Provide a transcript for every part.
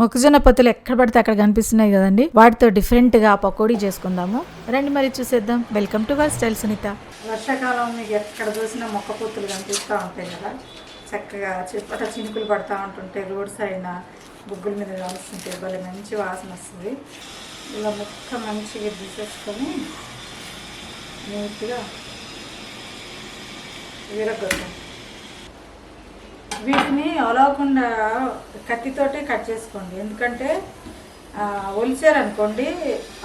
మొక్కజొన్న పొత్తులు ఎక్కడ పడితే అక్కడ కనిపిస్తున్నాయి కదండి. వాటితో డిఫరెంట్గా పకోడీ చేసుకుందాము. రండి మరి చూసేద్దాం. Welcome to our style Sunitha. వర్షాకాలం మీకు ఎక్కడ చూసినా మొక్క పొత్తులు కనిపిస్తూ ఉంటాయి కదా. చక్కగా చిప్పట చినుకులు పడతా ఉంటుంటే రోడ్ సైడ్న బుగ్గుల మీద కాలుస్తుంటే భలే మంచి వాసన వస్తుంది. ఇలా మొక్క మంచిగా తీసేసుకొని నీట్గా విరగొద్దాం వీటిని ఒలవకుండా కత్తితోటే కట్ చేసుకోండి. ఎందుకంటే ఒలిచారనుకోండి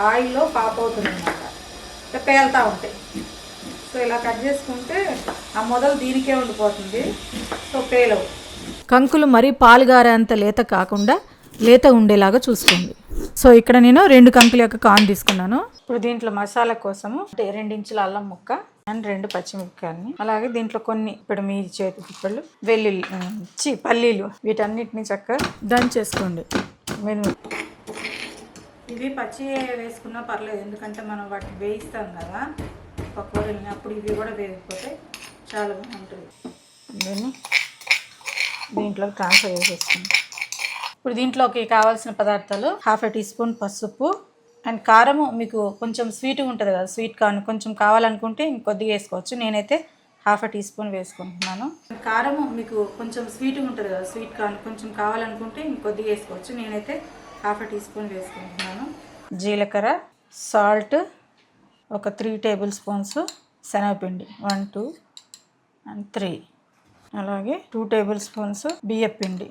ఆయిల్లో పాప్ అవుతుంది అనమాట పేలుతూ ఉంటాయి. సో ఇలా కట్ చేసుకుంటే ఆ మొదలు దీనికే ఉండిపోతుంది. సో పేలవు. కంకులు మరీ పాలుగారే అంత లేత కాకుండా లేత ఉండేలాగా చూసుకోండి. సో ఇక్కడ నేను రెండు కంకుల యొక్క కాన్ తీసుకున్నాను. ఇప్పుడు దీంట్లో మసాలా కోసము అంటే రెండించుల అల్లం ముక్క అండ్ రెండు పచ్చిమిరపకాయలని. అలాగే దీంట్లో కొన్ని ఇప్పుడు మీ చేతి పిప్పళ్ళు వెల్లుల్లి చి పల్లీలు వీటన్నిటిని చక్కగా దంచేసుకోండి మెను ఇవి పచ్చి వేసుకున్నా పర్లేదు ఎందుకంటే మనం వాటిని వేయిస్తాం కదా పకోడీని అప్పుడు ఇవి కూడా వేయకపోతే చాలా బాగుంటుంది. దీన్ని దీంట్లో ట్రాన్స్ఫర్ చేసేసుకుంటాం ఇప్పుడు దీంట్లోకి కావాల్సిన పదార్థాలు హాఫ్ ఏ టీ స్పూన్ పసుపు అండ్ కారము మీకు కొంచెం స్వీట్గా ఉంటుంది కదా స్వీట్ కార్న్ కొంచెం కావాలనుకుంటే ఇంకొద్దిగా వేసుకోవచ్చు. నేనైతే హాఫ్ ఏ టీ స్పూన్ వేసుకుంటున్నాను. కారము మీకు కొంచెం స్వీట్గా ఉంటుంది కదా స్వీట్ కార్న్ కొంచెం కావాలనుకుంటే ఇంకొద్దిగా వేసుకోవచ్చు. నేనైతే హాఫ్ ఏ టీ స్పూన్ వేసుకుంటున్నాను. జీలకర్ర సాల్ట్ ఒక త్రీ టేబుల్ స్పూన్స్ శనగపిండి వన్ టూ అండ్ త్రీ అలాగే టూ టేబుల్ స్పూన్స్ బియ్యపిండి.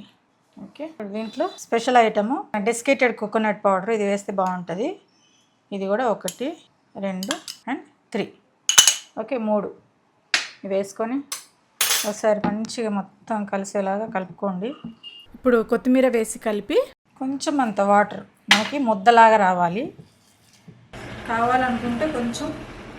ఓకే. దీంట్లో special item desiccated coconut powder ఇది వేస్తే బాగుంటుంది. ఇది కూడా ఒకటి రెండు అండ్ త్రీ. ఓకే మూడు. ఇవి వేసుకొని ఒకసారి మంచిగా మొత్తం కలిసేలాగా కలుపుకోండి. ఇప్పుడు కొత్తిమీర వేసి కలిపి కొంచెం అంత వాటర్ మనకి ముద్దలాగా రావాలి. కావాలనుకుంటే కొంచెం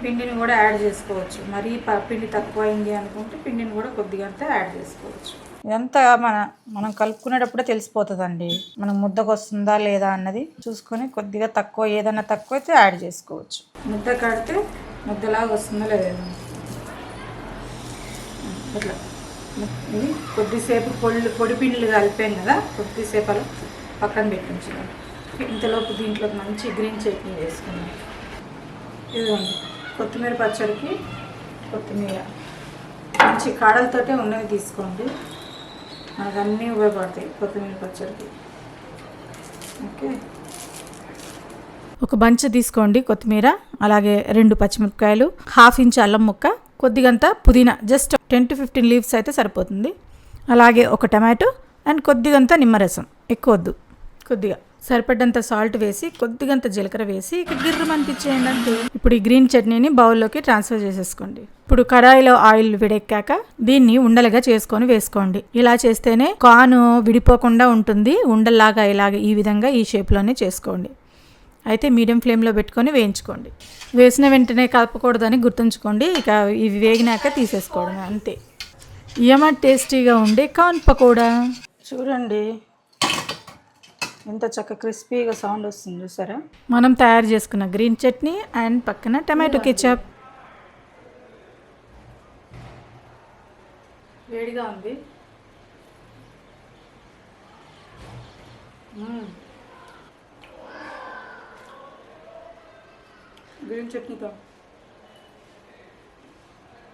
పిండిని కూడా యాడ్ చేసుకోవచ్చు. మరీ ప- పిండి తక్కువ అయింది అనుకుంటే పిండిని కూడా కొద్దిగా అంతా యాడ్ చేసుకోవచ్చు. ఇదంతా మన మనం కలుపుకునేటప్పుడే తెలిసిపోతుందండి. మనం ముద్దకు వస్తుందా లేదా అన్నది చూసుకొని కొద్దిగా తక్కువ ఏదైనా తక్కువ అయితే యాడ్ చేసుకోవచ్చు. ముద్ద కడితే ముద్దలాగా వస్తుందా లేదా ఇట్లా ఇది కొద్దిసేపు పొడి పొడి పిండిలు కలిపాం కదా కొద్దిసేపు అలా పక్కన పెట్టించుకోండి ఇంతలోపు దీంట్లోకి మంచి గ్రీన్ చట్నీ వేసుకున్నాం ఇదిగోండి. కొత్తిమీర పచ్చడికి కొత్తిమీర. మంచి కాడలతోటే ఉన్నవి తీసుకోండి. మనకు అన్నీ ఉపయోగపడతాయి కొత్తిమీర పచ్చడికి. ఓకే? ఒక బంచ్ తీసుకోండి కొత్తిమీర అలాగే రెండు పచ్చిమిరపకాయలు హాఫ్ ఇంచ్ అల్లం ముక్క కొద్దిగంత పుదీనా just ten to fifteen leaves అయితే సరిపోతుంది. అలాగే ఒక టమాటో అండ్ కొద్దిగంత నిమ్మరసం. ఎక్కువ వద్దు కొద్దిగా. సరిపడ్డంత సాల్ట్ వేసి కొద్దిగంత జీలకర్ర వేసి ఇక అంతే. ఇప్పుడు ఈ గ్రీన్ చట్నీని బౌల్లోకి ట్రాన్స్ఫర్ చేసేసుకోండి. ఇప్పుడు కడాయిలో ఆయిల్ విడెక్కాక దీన్ని ఉండలుగా చేసుకొని వేసుకోండి. ఇలా చేస్తేనే కాను విడిపోకుండా ఉంటుంది. ఉండల్లాగా ఇలాగ ఈ విధంగా ఈ షేప్లోనే చేసుకోండి. అయితే మీడియం ఫ్లేమ్లో పెట్టుకొని వేయించుకోండి. వేసిన వెంటనే కలపకూడదని గుర్తుంచుకోండి. ఇక ఇవి వేగినాక తీసేసుకోవడం అంతే. ఏమా టేస్టీగా ఉండే కాన్ పకోడా? చూడండి. ఎంత చక్క క్రిస్పీగా సౌండ్ వస్తుంది చూసారా? మనం తయారు చేసుకున్న గ్రీన్ చట్నీ అండ్ పక్కన టమాటో కెచప్. వేడిగా ఉంది. గ్రీన్ చట్నీతో.